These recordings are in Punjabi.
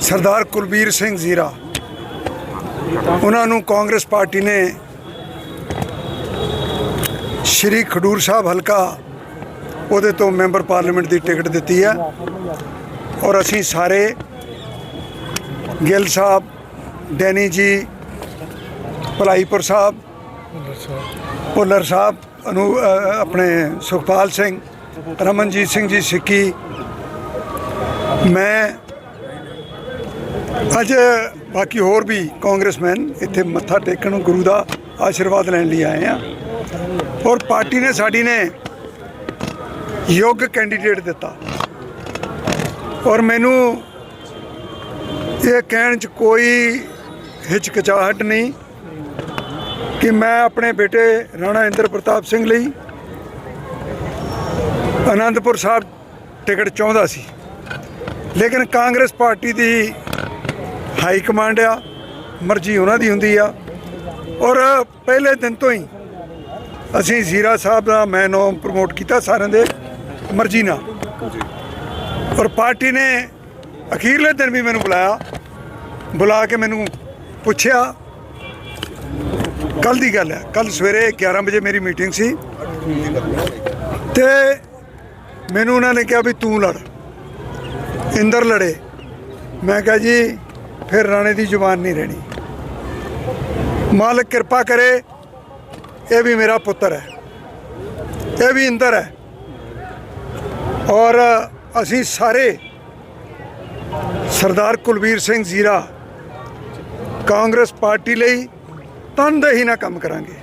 ਸਰਦਾਰ ਕੁਲਬੀਰ ਸਿੰਘ ਜ਼ੀਰਾ, ਉਹਨਾਂ ਨੂੰ ਕਾਂਗਰਸ ਪਾਰਟੀ ਨੇ ਸ਼੍ਰੀ ਖਡੂਰ ਸਾਹਿਬ ਹਲਕਾ ਉਹਦੇ ਤੋਂ ਮੈਂਬਰ ਪਾਰਲੀਮੈਂਟ ਦੀ ਟਿਕਟ ਦਿੱਤੀ ਹੈ ਔਰ ਅਸੀਂ ਸਾਰੇ ਗਿੱਲ ਸਾਹਿਬ, ਡੈਨੀ ਜੀ ਭਲਾਈਪੁਰ ਸਾਹਿਬ ਭੁੱਲਰ ਸਾਹਿਬ ਅਨੂ ਆਪਣੇ ਸੁਖਪਾਲ ਸਿੰਘ ਰਮਨਜੀਤ ਸਿੰਘ ਜੀ ਸਿੱਕੀ। ਮੈਂ ਅੱਜ ਬਾਕੀ ਹੋਰ ਵੀ ਕਾਂਗਰਸਮੈਨ ਇੱਥੇ ਮੱਥਾ ਟੇਕਣ ਨੂੰ ਗੁਰੂ ਦਾ ਆਸ਼ੀਰਵਾਦ ਲੈਣ ਲਈ ਆਏ ਆ ਔਰ ਪਾਰਟੀ ਨੇ ਸਾਡੀ ਨੇ ਯੋਗ ਕੈਂਡੀਡੇਟ ਦਿੱਤਾ। ਔਰ ਮੈਨੂੰ ਇਹ ਕਹਿਣ 'ਚ ਕੋਈ ਹਿਚਕਚਾਹਟ ਨਹੀਂ ਕਿ ਮੈਂ ਆਪਣੇ ਬੇਟੇ ਰਾਣਾ ਇੰਦਰ ਪ੍ਰਤਾਪ ਸਿੰਘ ਲਈ ਅਨੰਦਪੁਰ ਸਾਹਿਬ ਟਿਕਟ ਚਾਹੁੰਦਾ ਸੀ। ਲੇਕਿਨ ਕਾਂਗਰਸ ਪਾਰਟੀ ਦੀ ਹਾਈ ਕਮਾਂਡ ਆ, ਮਰਜ਼ੀ ਉਹਨਾਂ ਦੀ ਹੁੰਦੀ ਆ। ਔਰ ਪਹਿਲੇ ਦਿਨ ਤੋਂ ਹੀ ਅਸੀਂ ਜ਼ੀਰਾ ਸਾਹਿਬ ਦਾ ਮੈਂ ਨਾਮ ਪ੍ਰਮੋਟ ਕੀਤਾ ਸਾਰਿਆਂ ਦੇ, ਮਰਜ਼ੀ ਨਾਲ। ਔਰ ਪਾਰਟੀ ਨੇ ਅਖੀਰਲੇ ਦਿਨ ਵੀ ਮੈਨੂੰ ਬੁਲਾਇਆ, ਬੁਲਾ ਕੇ ਮੈਨੂੰ ਪੁੱਛਿਆ ਕੱਲ ਦੀ ਗੱਲ ਹੈ। ਕੱਲ ਸਵੇਰੇ 11 ਵਜੇ ਮੇਰੀ ਮੀਟਿੰਗ ਸੀ। ਤੇ ਮੈਨੂੰ ਉਹਨਾਂ ਨੇ ਕਿਹਾ ਵੀ ਤੂੰ ਲੜ। ਇੰਦਰ ਲੜੇ। ਮੈਂ ਕਿਹਾ ਜੀ, ਫਿਰ ਰਾਣੇ ਦੀ ਜ਼ੁਬਾਨ ਨਹੀਂ ਰਹਿਣੀ। ਮਾਲਕ ਕਿਰਪਾ ਕਰੇ, ਇਹ ਵੀ ਮੇਰਾ ਪੁੱਤਰ ਹੈ। ਇਹ ਵੀ ਇੰਦਰ ਹੈ। ਔਰ ਅਸੀਂ ਸਾਰੇ ਸਰਦਾਰ ਕੁਲਵੀਰ ਸਿੰਘ ਜ਼ੀਰਾ ਕਾਂਗਰਸ ਪਾਰਟੀ ਲਈ ਤਨਦੇਹੀ ਨਾਲ ਕੰਮ ਕਰਾਂਗੇ।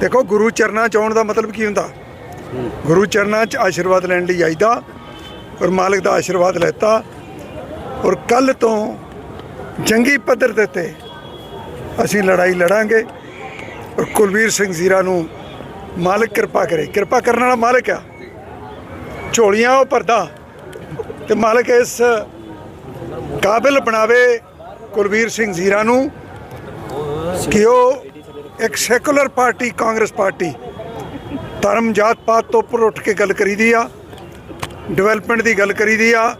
ਦੇਖੋ, ਗੁਰੂ ਚਰਨਾਂ ਚ ਆਉਣ ਦਾ ਮਤਲਬ ਕੀ ਹੁੰਦਾ? ਗੁਰੂ ਚਰਨਾਂ ਚ ਆਸ਼ੀਰਵਾਦ ਲੈਣ ਲਈ ਆਈਦਾ, ਔਰ ਮਾਲਕ ਦਾ ਆਸ਼ੀਰਵਾਦ ਲੈਤਾ, ਔਰ ਕੱਲ ਤੋਂ ਜੰਗੀ ਪੱਧਰ ਦੇ ਉੱਤੇ ਅਸੀਂ ਲੜਾਈ ਲੜਾਂਗੇ, ਔਰ ਕੁਲਵੀਰ ਸਿੰਘ ਜ਼ੀਰਾ ਨੂੰ ਮਾਲਕ ਕਿਰਪਾ ਕਰੇ। ਕਿਰਪਾ ਕਰਨ ਵਾਲਾ ਮਾਲਕ ਆ। ਝੋਲੀਆਂ ਉਹ ਭਰਦਾ, ਤੇ ਮਾਲਕ ਇਸ ਕਾਬਿਲ ਬਣਾਵੇ ਕੁਲਵੀਰ ਸਿੰਘ ਜ਼ੀਰਾ ਨੂੰ। ਕਿ ਉਹ ਇੱਕ ਸੈਕੂਲਰ ਪਾਰਟੀ, ਕਾਂਗਰਸ ਪਾਰਟੀ ਧਰਮ ਜਾਤ ਪਾਤ ਤੋਂ ਉੱਪਰ ਉੱਠ ਕੇ ਗੱਲ ਕਰੀਦੀ ਆ, ਡਿਵੈਲਪਮੈਂਟ ਦੀ ਗੱਲ ਕਰੀਦੀ ਆ,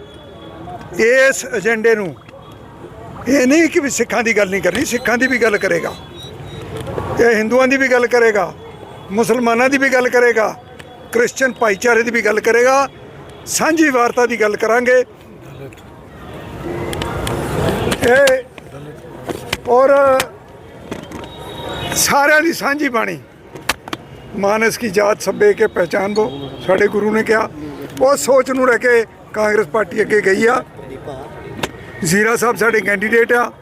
ਇਸ ਏਜੰਡੇ ਨੂੰ ਇਹ ਨਹੀਂ ਕਿ ਵੀ ਸਿੱਖਾਂ ਦੀ ਗੱਲ ਨਹੀਂ ਕਰਨੀ, ਸਿੱਖਾਂ ਦੀ ਵੀ ਗੱਲ ਕਰੇਗਾ, ਇਹ ਹਿੰਦੂਆਂ ਦੀ ਵੀ ਗੱਲ ਕਰੇਗਾ, ਮੁਸਲਮਾਨਾਂ ਦੀ ਵੀ ਗੱਲ ਕਰੇਗਾ ਕ੍ਰਿਸਚੀਅਨ ਭਾਈਚਾਰੇ ਦੀ ਵੀ ਗੱਲ ਕਰੇਗਾ, ਸਾਂਝੀ ਵਾਰਤਾ ਦੀ ਗੱਲ ਕਰਾਂਗੇ। ਇਹ ਔਰ ਸਾਰਿਆਂ ਦੀ ਸਾਂਝੀ ਬਾਣੀ। ਮਾਨਸ ਕੀ ਜਾਤ ਸਭੇ ਕੇ ਪਹਿਚਾਨ ਬੋ, ਸਾਡੇ ਗੁਰੂ ਨੇ ਕਿਹਾ। ਉਹ ਸੋਚ ਨੂੰ ਰਹਿ ਕੇ ਕਾਂਗਰਸ ਪਾਰਟੀ ਅੱਗੇ ਗਈ ਆ। ਜ਼ੀਰਾ ਸਾਹਿਬ ਸਾਡੇ ਕੈਂਡੀਡੇਟ ਆ।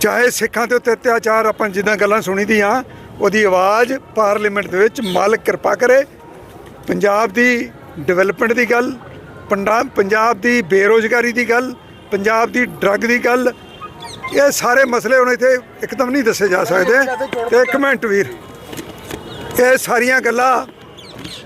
ਚਾਹੇ ਸਿੱਖਾਂ ਦੇ ਉੱਤੇ ਅਤਿਆਚਾਰ ਆਪਾਂ ਜਿੱਦਾਂ ਗੱਲਾਂ ਸੁਣੀ ਦੀਆਂ ਉਹਦੀ ਆਵਾਜ਼ ਪਾਰਲੀਮੈਂਟ ਦੇ ਵਿੱਚ ਮਾਲਕ ਕਿਰਪਾ ਕਰੇ। ਪੰਜਾਬ ਦੀ ਡਿਵੈਲਪਮੈਂਟ ਦੀ ਗੱਲ, ਪੰਡਾ- ਪੰਜਾਬ ਦੀ ਬੇਰੋਜ਼ਗਾਰੀ ਦੀ ਗੱਲ, ਪੰਜਾਬ ਦੀ ਡਰੱਗ ਦੀ ਗੱਲ ਇਹ ਸਾਰੇ ਮਸਲੇ ਹੁਣ ਇੱਥੇ ਇੱਕਦਮ ਨਹੀਂ ਦੱਸੇ ਜਾ ਸਕਦੇ। ਤੇ ਇੱਕ ਮਿੰਟ ਵੀਰ। ਇਹ ਸਾਰੀਆਂ ਗੱਲਾਂ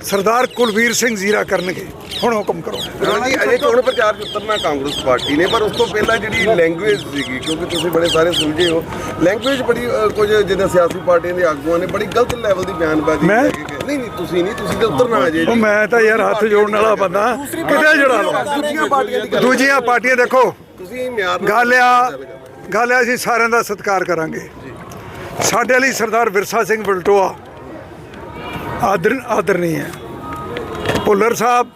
ਸਰਦਾਰ ਕੁਲਵੀਰ ਸਿੰਘ ਜ਼ੀਰਾ ਕਰਨਗੇ। ਹੁਣ ਹੁਕਮ ਕਰੋ। ਜੀ ਅਜੇ ਚੋਣ ਪ੍ਰਚਾਰ 'ਚ ਉਤਰਨਾ ਕਾਂਗਰਸ ਪਾਰਟੀ ਨੇ ਪਰ ਉਸ ਤੋਂ ਪਹਿਲਾਂ ਜਿਹੜੀ ਲੈਂਗੁਏਜ ਸੀਗੀ ਕਿਉਂਕਿ ਤੁਸੀਂ ਬੜੇ ਸਾਰੇ ਸੁਲਝੇ ਹੋ ਲੈਂਗੁਏਜ ਬੜੀ ਕੁਝ ਜਿਹਨਾਂ ਸਿਆਸੀ ਪਾਰਟੀਆਂ ਦੇ ਆਗੂਆਂ ਨੇ ਬੜੀ ਗਲਤ ਲੈਵਲ ਦੀ ਬਿਆਨਬਾਜ਼ੀ। ਨਹੀਂ ਨਹੀਂ ਤੁਸੀਂ ਨਹੀਂ ਤੁਸੀਂ ਤੇ ਉਤਰਨਾ ਅਜੇ ਉਹ ਮੈਂ ਤਾਂ ਯਾਰ ਹੱਥ ਜੋੜਨ ਵਾਲਾ ਬੰਦਾ। ਕਿਤੇ ਜੜਾ ਲਓ। ਦੂਜੀਆਂ ਪਾਰਟੀਆਂ ਦੀ ਗੱਲ ਦੂਜੀਆਂ ਪਾਰਟੀਆਂ ਦੇਖੋ। ਤੁਸੀਂ ਮਿਆਰ ਗੱਲ ਆ ਗੱਲ ਆ ਅਸੀਂ ਸਾਰਿਆਂ ਦਾ ਸਤਿਕਾਰ ਕਰਾਂਗੇ। ਸਾਡੇ ਲਈ ਸਰਦਾਰ ਵਿਰਸਾ ਸਿੰਘ ਬਲਟੋਆ ਆਦਰ ਆਦਰ ਨਹੀਂ ਹੈ। ਭੁੱਲਰ ਸਾਹਿਬ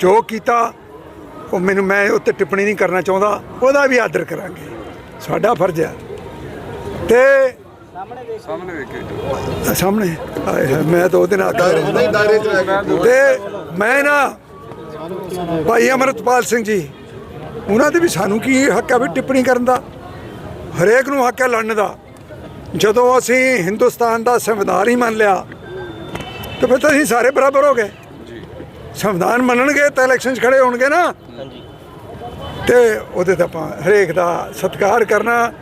ਜੋ ਕੀਤਾ ਉਹ ਮੈਨੂੰ ਮੈਂ ਉੱਤੇ ਟਿੱਪਣੀ ਨਹੀਂ ਕਰਨਾ ਚਾਹੁੰਦਾ ਉਹਦਾ ਵੀ ਆਦਰ ਕਰਾਂਗੇ। ਸਾਡਾ ਫਰਜ਼ ਹੈ। ਤੇ ਸਾਹਮਣੇ ਸਾਹਮਣੇ ਹਾਏ ਹਾਏ, ਮੈਂ ਤਾਂ ਉਹਦੇ ਨਾਲ ਨਹੀਂ ਦਾਇਰੇ 'ਚ ਤੇ ਮੈਂ ਨਾ ਭਾਈ ਅਮਰਤਪਾਲ ਸਿੰਘ ਜੀ ਉਹਨਾਂ ਦੇ ਵੀ ਸਾਨੂੰ ਕੀ ਹੱਕ ਹੈ ਵੀ ਟਿੱਪਣੀ ਕਰਨ ਦਾ? ਹਰੇਕ ਨੂੰ ਹੱਕ ਹੈ ਲੜਨ ਦਾ। ਜਦੋਂ ਅਸੀਂ ਹਿੰਦੁਸਤਾਨ ਦਾ ਸੰਵਿਧਾਨ ਹੀ ਮੰਨ ਲਿਆ ਤਾਂ ਫਿਰ ਤਾਂ ਅਸੀਂ ਸਾਰੇ ਬਰਾਬਰ ਹੋ ਗਏ। ਸੰਵਿਧਾਨ ਮੰਨਣਗੇ ਤਾਂ ਇਲੈਕਸ਼ਨ 'ਚ ਖੜੇ ਹੋਣਗੇ ਨਾ। ਤੇ ਉਹਦੇ ਤੇ ਆਪਾਂ ਹਰੇਕ ਦਾ ਸਤਿਕਾਰ ਕਰਨਾ।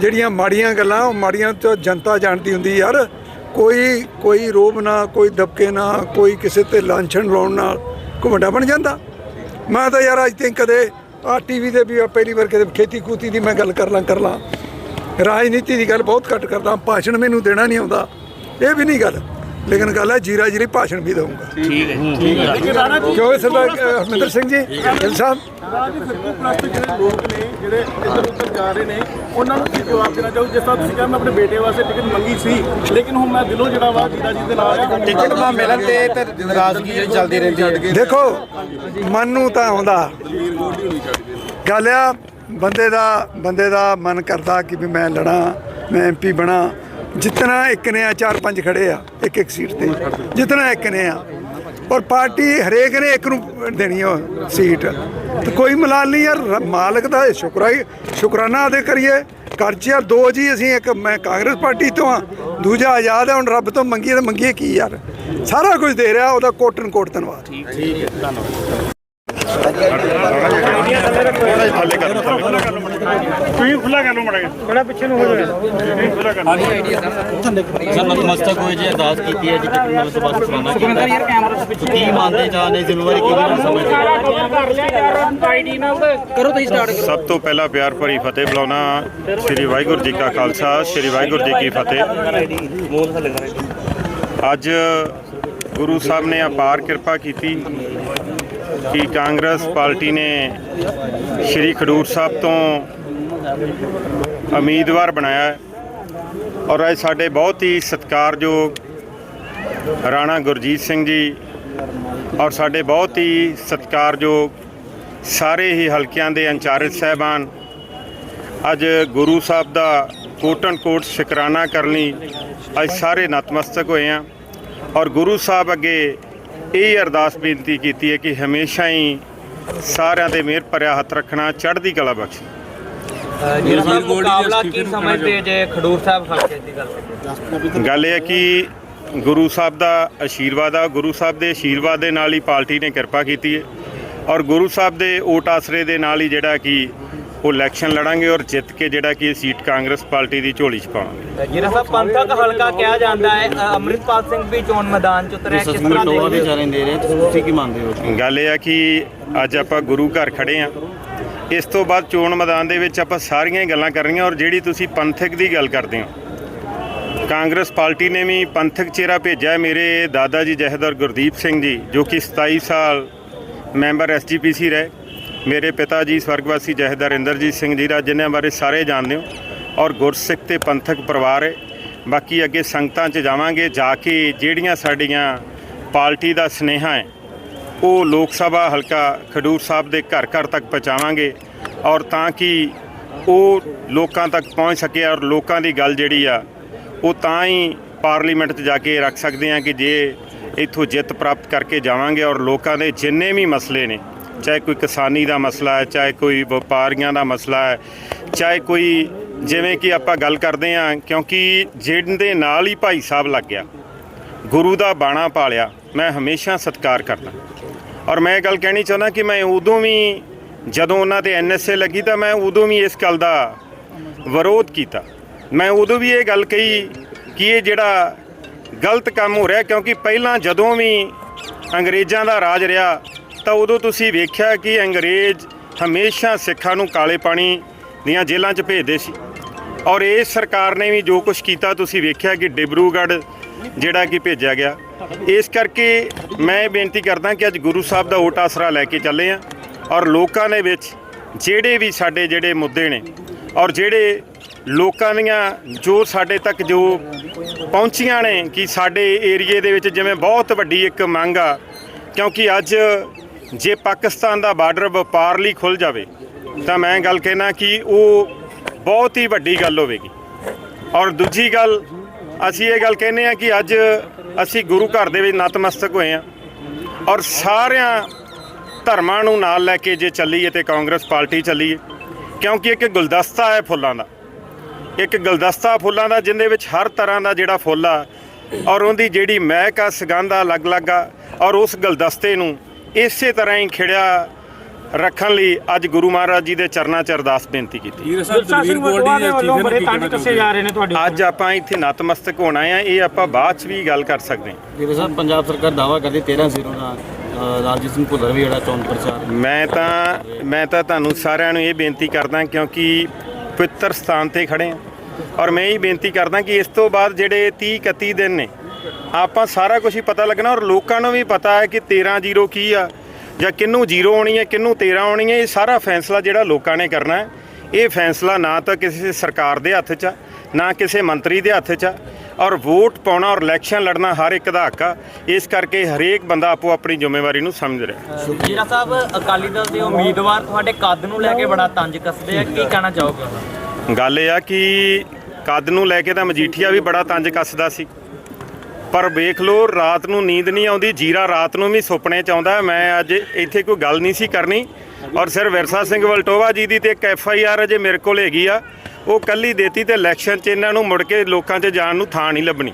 ਜਿਹੜੀਆਂ ਮਾੜੀਆਂ ਗੱਲਾਂ ਉਹ ਮਾੜੀਆਂ ਤੋਂ ਜਨਤਾ ਜਾਣਦੀ ਹੁੰਦੀ ਯਾਰ। ਕੋਈ ਕੋਈ ਰੋਬ ਨਾ ਕੋਈ ਦਬਕੇ ਨਾ ਕੋਈ ਕਿਸੇ ਤੇ ਲਾਂਛਣ ਲਾਉਣ ਨਾਲ ਵੱਡਾ ਬਣ ਜਾਂਦਾ। ਮੈਂ ਤਾਂ ਯਾਰ ਅੱਜ ਤੱਕ ਕਦੇ ਆ ਟੀਵੀ ਤੇ ਵੀ ਪਹਿਲੀ ਵਾਰ ਕਦੇ ਖੇਤੀ ਕੂਤੀ ਦੀ ਮੈਂ ਗੱਲ ਕਰ ਲਾਂ ਕਰ ਲਾਂ। ਰਾਜਨੀਤੀ ਦੀ ਗੱਲ ਬਹੁਤ ਘੱਟ ਕਰਦਾ ਭਾਸ਼ਣ ਮੈਨੂੰ ਦੇਣਾ ਨਹੀਂ ਆਉਂਦਾ। ਇਹ ਵੀ ਨਹੀਂ ਗੱਲ। ਲੇਕਿਨ ਗੱਲ ਹੈ ਜੀਰਾ ਜੀਰੀ ਭਾਸ਼ਣ ਵੀ ਦਊਂਗਾ। ਕਿਉਂਕਿ ਸਰਦਾਰ ਅ, ਹਰਮਿੰਦਰ ਸਿੰਘ ਜੀ ਗਿੱਲ ਸਾਹਿਬ? ਰਾਜੀ ਫਿਰਕੂ ਪ੍ਰਸਤ ਜਿਹੜੇ ਲੋਕ ਨੇ ਜਿਹੜੇ ਇੱਧਰ ਉੱਧਰ ਜਾ ਰਹੇ ਨੇ ਉਹਨਾਂ ਨੂੰ ਕੀ ਜਵਾਬ ਦੇਣਾ ਚਾਹੋ। ਜਿਸ ਤਰ੍ਹਾਂ ਤੁਸੀਂ ਕਿਹਾ ਮੈਂ ਆਪਣੇ ਬੇਟੇ ਵਾਸਤੇ ਟਿਕਟ ਮੰਗੀ ਸੀ ਲੇਕਿਨ ਹੁਣ ਮੈਂ ਦਿਲੋਂ ਜਿਹੜਾ ਵਾ ਜੀਦਾ ਜੀ ਦੇ ਨਾਲ ਆ ਟਿਕਟ ਨਾ ਮਿਲਣ ਤੇ ਤੇ ਨਾਰਾਜ਼ਗੀ ਜਿਹੜੀ ਚੱਲਦੀ ਰਹਿੰਦੀ ਹੈ। ਦੇਖੋ ਮਨ ਨੂੰ ਤਾਂ ਆਉਂਦਾ। ਗੱਲ ਆ ਬੰਦੇ ਦਾ ਬੰਦੇ ਦਾ ਮਨ ਕਰਦਾ ਕਿ ਵੀ ਮੈਂ ਲੜਾਂ, ਮੈਂ ਐਮਪੀ ਬਣਾ। ਜਿਤਨਾ ਇੱਕ ਨੇ ਆ, ਚਾਰ ਪੰਜ ਖੜੇ ਆ, ਇੱਕ ਇੱਕ ਸੀਟ ਤੇ। ਜਿਤਨਾ ਇੱਕ ਨੇ ਆ। ਔਰ ਪਾਰਟੀ ਹਰੇਕ ਨੇ ਇੱਕ ਨੂੰ ਦੇਣੀ ਉਹ ਸੀਟ। ਤੇ ਕੋਈ ਮਲਾਲ ਨਹੀਂ ਯਾਰ ਮਾਲਕ ਦਾ ਸ਼ੁਕਰਾਈ, ਸ਼ੁਕਰਾਨਾ ਅਦੇ ਕਰੀਏ। ਕਰਚ ਯਾਰ ਦੋ ਜੀ ਅਸੀਂ ਇੱਕ, ਮੈਂ ਕਾਂਗਰਸ ਪਾਰਟੀ ਤੋਂ ਆ। ਦੂਜਾ ਆਜ਼ਾਦ ਹੈ ਹੁਣ ਰੱਬ ਤੋਂ ਮੰਗੀਏ ਤਾਂ ਮੰਗੀਏ ਕੀ ਯਾਰ? ਸਾਰਾ ਕੁਝ ਦੇ ਰਿਹਾ, ਉਹਦਾ ਕੋਟਨ ਕੋਟ ਧੰਨਵਾਦ ਧੰਨਵਾਦ। ਸਰ ਨਤਮਸਤਕ ਹੋਏ ਜੀ ਅਰਦਾਸ ਕੀਤੀ ਹੈ ਜੀ ਕਿ ਮਤਲਬ ਸਭਾ ਸੁਣਾਉਣਾ ਕੀਤਾ ਯਾਰ ਕੈਮਰਾ ਪਿੱਛੇ ਕੀ ਮੰਨਦੇ ਜਾਂ ਨੇ ਜ਼ਿੰਮੇਵਾਰੀ ਕਿਹਦੀ ਸਮਝਦੇ ਕਰੋ ਤੁਸੀਂ ਸਟਾਰਟ ਕਰੋ। ਸਭ ਤੋਂ ਪਹਿਲਾਂ ਪਿਆਰ ਭਰੀ ਫਤਿਹ ਬੁਲਾਉਣਾ ਸ੍ਰੀ ਵਾਹਿਗੁਰੂ ਜੀ ਕਾ ਖਾਲਸਾ ਸ੍ਰੀ ਵਾਹਿਗੁਰੂ ਜੀ ਕੀ ਫਤਿਹ। ਅੱਜ ਗੁਰੂ ਸਾਹਿਬ ਨੇ ਅਪਾਰ ਕਿਰਪਾ ਕੀਤੀ। ਕਿ ਕਾਂਗਰਸ ਪਾਰਟੀ ਨੇ ਸ੍ਰੀ ਖਡੂਰ ਸਾਹਿਬ ਤੋਂ ਉਮੀਦਵਾਰ ਬਣਾਇਆ ਔਰ ਅੱਜ ਸਾਡੇ ਬਹੁਤ ਹੀ ਸਤਿਕਾਰਯੋਗ ਰਾਣਾ ਗੁਰਜੀਤ ਸਿੰਘ ਜੀ ਔਰ ਸਾਡੇ ਬਹੁਤ ਹੀ ਸਤਿਕਾਰਯੋਗ ਸਾਰੇ ਹੀ ਹਲਕਿਆਂ ਦੇ ਇੰਚਾਰਜ ਸਾਹਿਬਾਨ, ਅੱਜ ਗੁਰੂ ਸਾਹਿਬ ਦਾ ਕੋਟਨ ਕੋਟ ਸ਼ੁਕਰਾਨਾ ਕਰਨ ਲਈ ਅੱਜ ਸਾਰੇ ਨਤਮਸਤਕ ਹੋਏ ਆ ਔਰ ਗੁਰੂ ਸਾਹਿਬ ਅੱਗੇ ਇਹ ਅਰਦਾਸ ਬੇਨਤੀ ਕੀਤੀ ਹੈ ਕਿ ਹਮੇਸ਼ਾ ਹੀ ਸਾਰਿਆਂ ਦੇ ਮਿਹਰ ਭਰਿਆ ਹੱਥ ਰੱਖਣਾ ਚੜ੍ਹਦੀ ਕਲਾ ਬਖਸ਼। ਜਿਹੜਾ ਸਰ ਮੁਕਾਬਲਾ ਕੀ ਸਮਝਦੇ ਜੇ ਖਡੂਰ ਸਾਹਿਬ ਹਲਕੇ ਦੀ ਗੱਲ ਕਰੀਏ। ਗੱਲ ਇਹ ਹੈ ਕਿ ਗੁਰੂ ਸਾਹਿਬ ਦਾ ਆਸ਼ੀਰਵਾਦ ਆ ਗੁਰੂ ਸਾਹਿਬ ਦੇ ਆਸ਼ੀਰਵਾਦ ਦੇ ਨਾਲ ਹੀ ਪਾਰਟੀ ਨੇ ਕਿਰਪਾ ਕੀਤੀ ਹੈ। ਔਰ ਗੁਰੂ ਸਾਹਿਬ ਦੇ ਓਟ ਆਸਰੇ ਦੇ ਨਾਲ ਹੀ ਜਿਹੜਾ ਕਿ ਉਹ ਇਲੈਕਸ਼ਨ ਲੜਾਂਗੇ ਔਰ ਜਿੱਤ ਕੇ ਜਿਹੜਾ ਕਿ ਇਹ ਸੀਟ ਕਾਂਗਰਸ ਪਾਰਟੀ ਦੀ ਝੋਲੀ 'ਚ ਪਾਵਾਂਗੇ ਜਿਹੜਾ ਪੰਥਕ ਹਲਕਾ ਕਿਹਾ ਜਾਂਦਾ ਹੈ ਅ, ਅੰਮ੍ਰਿਤਪਾਲ ਸਿੰਘ ਵੀ ਚੋਣ ਮੈਦਾਨ ਚ ਉਤਰਿਆ ਕਿਸ ਤਰ੍ਹਾਂ ਟੋਆ ਵੀ ਦੇਖਦੇ ਹੋ? ਚਾਰੇ ਦੇ ਰਹੇ ਤੁਸੀਂ ਕੀ ਮੰਨਦੇ ਹੋ ਗੱਲ ਇਹ ਆ ਕਿ ਅੱਜ ਆਪਾਂ ਗੁਰੂ ਘਰ ਖੜੇ ਆ ਇਸ ਤੋਂ ਬਾਅਦ ਚੋਣ ਮੈਦਾਨ ਦੇ ਵਿੱਚ ਆਪਾਂ ਸਾਰੀਆਂ ਹੀ ਗੱਲਾਂ ਕਰਨੀਆਂ ਔਰ ਜਿਹੜੀ ਤੁਸੀਂ ਪੰਥਕ ਦੀ ਗੱਲ ਕਰਦੇ ਹੋ ਕਾਂਗਰਸ ਪਾਰਟੀ ਨੇ ਵੀ ਪੰਥਕ ਚਿਹਰਾ ਭੇਜਿਆ ਹੈ। ਮੇਰੇ ਦਾਦਾ ਜੀ ਜਹਦਰ ਗੁਰਦੀਪ ਸਿੰਘ ਜੀ ਜੋ ਕਿ 27 ਸਾਲ ਮੈਂਬਰ ਐਸਜੀਪੀਸੀ ਰਹੇ ਮੇਰੇ ਪਿਤਾ ਜੀ, ਸਵਰਗਵਾਸੀ ਜਹਦਰ ਇੰਦਰਜੀਤ ਸਿੰਘ ਜੀ ਦਾ, ਜਿਨ੍ਹਾਂ ਬਾਰੇ ਸਾਰੇ ਜਾਣਦੇ ਹੋ ਔਰ ਗੁਰਸਿੱਖ ਤੇ ਪੰਥਕ ਪਰਿਵਾਰ ਹੈ। ਬਾਕੀ ਅੱਗੇ ਸੰਗਤਾਂ 'ਚ ਜਾਵਾਂਗੇ, ਜਾ ਕੇ ਜਿਹੜੀਆਂ ਸਾਡੀਆਂ ਪਾਰਟੀ ਦਾ ਸਨੇਹਾ ਹੈ, ਉਹ ਲੋਕ ਸਭਾ ਹਲਕਾ ਖਡੂਰ ਸਾਹਿਬ ਦੇ ਘਰ ਘਰ ਤੱਕ ਪਹੁੰਚਾਵਾਂਗੇ ਔਰ ਤਾਂ ਕਿ ਉਹ ਲੋਕਾਂ ਤੱਕ ਪਹੁੰਚ ਸਕੇ ਔਰ ਲੋਕਾਂ ਦੀ ਗੱਲ ਜਿਹੜੀ ਆ, ਉਹ ਤਾਂ ਹੀ ਪਾਰਲੀਮੈਂਟ 'ਚ ਜਾ ਕੇ ਰੱਖ ਸਕਦੇ ਆ ਕਿ ਜੇ ਇੱਥੋਂ ਜਿੱਤ ਪ੍ਰਾਪਤ ਕਰਕੇ ਜਾਵਾਂਗੇ ਔਰ ਲੋਕਾਂ ਦੇ ਜਿੰਨੇ ਵੀ ਮਸਲੇ ਨੇ ਚਾਹੇ ਕੋਈ ਕਿਸਾਨੀ ਦਾ ਮਸਲਾ ਹੈ, ਚਾਹੇ ਕੋਈ ਵਪਾਰੀਆਂ ਦਾ ਮਸਲਾ ਹੈ, ਚਾਹੇ ਕੋਈ ਜਿਵੇਂ ਕਿ ਆਪਾਂ ਗੱਲ ਕਰਦੇ ਹਾਂ, ਕਿਉਂਕਿ ਜਿਹਦੇ ਨਾਲ ਹੀ ਭਾਈ ਸਾਹਿਬ ਲੱਗ ਗਿਆ, ਗੁਰੂ ਦਾ ਬਾਣਾ ਪਾਲਿਆ, ਮੈਂ ਹਮੇਸ਼ਾ ਸਤਿਕਾਰ ਕਰਦਾ। ਔਰ ਮੈਂ ਇਹ ਗੱਲ ਕਹਿਣੀ ਚਾਹੁੰਦਾ ਕਿ ਮੈਂ ਉਦੋਂ ਵੀ ਜਦੋਂ ਉਹਨਾਂ ਤੇ ਐਨਐਸਏ ਲੱਗੀ ਤਾਂ ਮੈਂ ਉਦੋਂ ਵੀ ਇਸ ਗੱਲ ਦਾ ਵਿਰੋਧ ਕੀਤਾ। ਮੈਂ ਉਦੋਂ ਵੀ ਇਹ ਗੱਲ ਕਹੀ ਕਿ ਇਹ ਜਿਹੜਾ ਗਲਤ ਕੰਮ ਹੋ ਰਿਹਾ, ਕਿਉਂਕਿ ਪਹਿਲਾਂ ਜਦੋਂ ਵੀ ਅੰਗਰੇਜ਼ਾਂ ਦਾ ਰਾਜ ਰਿਹਾ ਤਾਂ ਉਦੋਂ ਤੁਸੀਂ ਵੇਖਿਆ ਕਿ ਅੰਗਰੇਜ਼ ਹਮੇਸ਼ਾ ਸਿੱਖਾਂ ਨੂੰ ਕਾਲੇ ਪਾਣੀ ਦੀਆਂ ਜੇਲ੍ਹਾਂ 'ਚ ਭੇਜਦੇ ਸੀ। ਔਰ ਇਸ ਸਰਕਾਰ ਨੇ ਵੀ ਜੋ ਕੁਝ ਕੀਤਾ, ਤੁਸੀਂ ਵੇਖਿਆ ਕਿ ਡਿਬਰੂਗੜ੍ਹ ਜਿਹੜਾ ਕਿ ਭੇਜਿਆ ਗਿਆ। ਇਸ ਕਰਕੇ ਮੈਂ ਇਹ ਬੇਨਤੀ ਕਰਦਾ ਕਿ ਅੱਜ ਗੁਰੂ ਸਾਹਿਬ ਦਾ ਓਟ ਆਸਰਾ ਲੈ ਕੇ ਚੱਲੇ ਆ ਔਰ ਲੋਕਾਂ ਦੇ ਵਿੱਚ ਜਿਹੜੇ ਵੀ ਸਾਡੇ ਜਿਹੜੇ ਮੁੱਦੇ ਨੇ ਔਰ ਜਿਹੜੇ ਲੋਕਾਂ ਦੀਆਂ ਜੋ ਸਾਡੇ ਤੱਕ ਜੋ ਪਹੁੰਚੀਆਂ ਨੇ ਕਿ ਸਾਡੇ ਏਰੀਏ ਦੇ ਵਿੱਚ ਜਿਵੇਂ ਬਹੁਤ ਵੱਡੀ ਇੱਕ ਮੰਗ ਆ, ਕਿਉਂਕਿ ਅੱਜ ਜੇ ਪਾਕਿਸਤਾਨ ਦਾ ਬਾਰਡਰ ਵਪਾਰ ਲਈ ਖੁੱਲ ਜਾਵੇ, ਤਾਂ ਮੈਂ ਗੱਲ ਕਹਿਣਾ ਕਿ ਉਹ ਬਹੁਤ ਹੀ ਵੱਡੀ ਗੱਲ ਹੋਵੇਗੀ। ਔਰ ਦੂਜੀ ਗੱਲ, ਅਸੀਂ ਇਹ ਗੱਲ ਕਹਿੰਦੇ ਆ ਕਿ ਅੱਜ ਅਸੀਂ ਗੁਰੂ ਘਰ ਦੇ ਵਿੱਚ ਨਤਮਸਤਕ ਹੋਏ ਆ ਔਰ ਸਾਰਿਆਂ ਧਰਮਾਂ ਨੂੰ ਨਾਲ ਲੈ ਕੇ ਜੇ ਚੱਲੀਏ ਤੇ ਕਾਂਗਰਸ ਪਾਰਟੀ ਚੱਲੀਏ, ਕਿਉਂਕਿ ਇੱਕ ਗੁਲਦਸਤਾ ਹੈ ਫੁੱਲਾਂ ਦਾ। ਇੱਕ ਗੁਲਦਸਤਾ ਫੁੱਲਾਂ ਦਾ ਜਿੰਦੇ ਵਿੱਚ ਹਰ ਤਰ੍ਹਾਂ ਦਾ ਜਿਹੜਾ ਫੁੱਲ ਆ ਔਰ ਉਹਦੀ ਜਿਹੜੀ ਮਹਿਕ ਆ, ਸੁਗੰਧ ਆ, ਅਲੱਗ-ਅਲੱਗ ਆ ਔਰ ਉਸ ਗੁਲਦਸਤੇ ਨੂੰ ਇਸੇ ਤਰ੍ਹਾਂ ਹੀ ਖਿੜਿਆ ਰੱਖਣ ਲਈ ਅੱਜ ਗੁਰੂ ਮਹਾਰਾਜ ਜੀ ਦੇ ਚਰਨਾਂ 'ਚ ਅਰਦਾਸ ਬੇਨਤੀ ਕੀਤੀ। ਜਾ ਅੱਜ ਆਪਾਂ ਇੱਥੇ ਨਤਮਸਤਕ ਹੋਣਾ ਆ ਇਹ ਆਪਾਂ ਬਾਅਦ 'ਚ ਵੀ ਗੱਲ ਕਰ ਸਕਦੇ ਹਾਂ। ਵੀਰ ਸਾਹਿਬ ਪੰਜਾਬ ਸਰਕਾਰ ਦਾਵਾ ਕਰਦੀ 13 ਜ਼ੀਰੋ ਦਾ ਅ, ਰਾਜਜੀਤ ਸਿੰਘ ਭੁੱਲਰ ਵੀ ਜਿਹੜਾ ਚੋਣ ਪ੍ਰਚਾਰ। ਮੈਂ ਤਾਂ ਮੈਂ ਤਾਂ ਤੁਹਾਨੂੰ ਸਾਰਿਆਂ ਨੂੰ ਇਹ ਬੇਨਤੀ ਕਰਦਾ ਕਿਉਂਕਿ ਪਵਿੱਤਰ ਸਥਾਨ ਤੇ ਖੜੇ ਹਾਂ। ਔਰ ਮੈਂ ਇਹ ਬੇਨਤੀ ਕਰਦਾ ਕਿ ਇਸ ਤੋਂ ਬਾਅਦ ਜਿਹੜੇ 30 31 ਦਿਨ ਨੇ ਆਪਾਂ ਸਾਰਾ ਕੁਝ ਹੀ ਪਤਾ ਲੱਗਣਾ ਔਰ ਲੋਕਾਂ ਨੂੰ ਵੀ ਪਤਾ ਹੈ ਕਿ 13 ਜ਼ੀਰੋ ਕੀ ਆ ਜਾਂ ਕਿੰਨੂੰ ਜ਼ੀਰੋ ਆਉਣੀ ਹੈ ਕਿੰਨੂੰ 13 ਆਉਣੀ ਹੈ ਇਹ ਸਾਰਾ ਫੈਸਲਾ ਜਿਹੜਾ ਲੋਕਾਂ ਨੇ ਕਰਨਾ ਹੈ। ਇਹ ਫੈਸਲਾ ਨਾ ਤਾਂ ਕਿਸੇ ਸਰਕਾਰ ਦੇ ਹੱਥ 'ਚ ਆ ਨਾ ਕਿਸੇ ਮੰਤਰੀ ਦੇ ਹੱਥ 'ਚ ਆ ਔਰ ਵੋਟ ਪਾਉਣਾ ਔਰ ਇਲੈਕਸ਼ਨ ਲੜਨਾ ਹਰ ਇੱਕ ਦਾ ਹੱਕ ਆ। ਇਸ ਕਰਕੇ ਹਰੇਕ ਬੰਦਾ ਆਪੋ ਆਪਣੀ ਜ਼ਿੰਮੇਵਾਰੀ ਨੂੰ ਸਮਝ ਰਿਹਾ। ਜੀਰਾ ਸਾਹਿਬ ਅਕਾਲੀ ਦਲ ਦੇ ਉਮੀਦਵਾਰ ਤੁਹਾਡੇ ਕੱਦ ਨੂੰ ਲੈ ਕੇ ਬੜਾ ਤੰਜ ਕੱਸਦੇ ਆ ਕੀ ਕਹਿਣਾ ਚਾਹੋਗੇ? ਗੱਲ ਇਹ ਆ ਕਿ ਕੱਦ ਨੂੰ ਲੈ ਕੇ ਤਾਂ ਮਜੀਠੀਆ ਵੀ ਬੜਾ ਤੰਜ ਕੱਸਦਾ ਸੀ। ਪਰ ਵੇਖ ਲਓ, ਰਾਤ ਨੂੰ ਨੀਂਦ ਨਹੀਂ ਆਉਂਦੀ, ਜੀਰਾ ਰਾਤ ਨੂੰ ਵੀ ਸੁਪਨੇ ਚ ਆਉਂਦਾ ਮੈਂ ਅੱਜ ਇੱਥੇ ਕੋਈ ਗੱਲ ਨਹੀਂ ਸੀ ਕਰਨੀ। ਔਰ ਸਿਰ ਵਿਰਸਾ ਸਿੰਘ ਵਲਟੋਵਾ ਜੀ ਦੀ ਤੇ ਇੱਕ ਐਫ ਆਈ ਆਰ ਅਜੇ ਮੇਰੇ ਕੋਲ ਹੈਗੀ ਆ। ਉਹ ਕੱਲੀ ਦੇਤੀ ਤੇ ਇਲੈਕਸ਼ਨ 'ਚ ਇਹਨਾਂ ਨੂੰ ਮੁੜ ਕੇ ਲੋਕਾਂ 'ਚ ਜਾਣ ਨੂੰ ਥਾਂ ਨਹੀਂ ਲੱਭਣੀ।